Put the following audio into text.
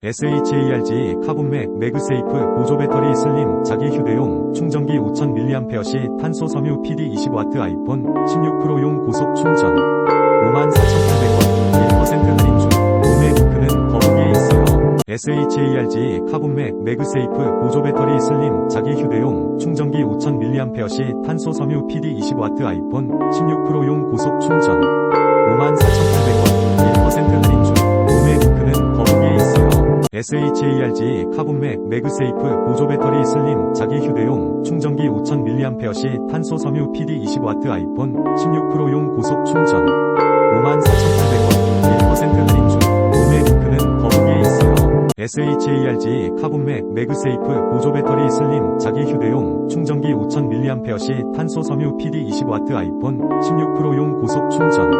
SHARG 카본맥 매그세이프 보조 배터리 슬림 자기 휴대용 충전기 5000mAh 시 탄소 섬유 PD 20W 아이폰 16 프로용 고속 충전. 54,800원 1% 할인 중. 구매 링크는 더보기에 있어요. SHARG 카본맥 매그세이프 보조 배터리 슬림 자기 휴대용 충전기 5000mAh 시 탄소 섬유 PD 20W 아이폰 16 프로용 고속 충전 SHARG 카본맥 매그세이프 보조 배터리 슬림 자기 휴대용 충전기 5000mAh 시 탄소 섬유 PD 20W 아이폰 16 프로용 고속 충전. 54,800원 1% 할인 중. 구매 링크는 더보기에 있어요. SHARG 카본맥 매그세이프 보조 배터리 슬림 자기 휴대용 충전기 5000mAh 시 탄소 섬유 PD 20W 아이폰 16 프로용 고속 충전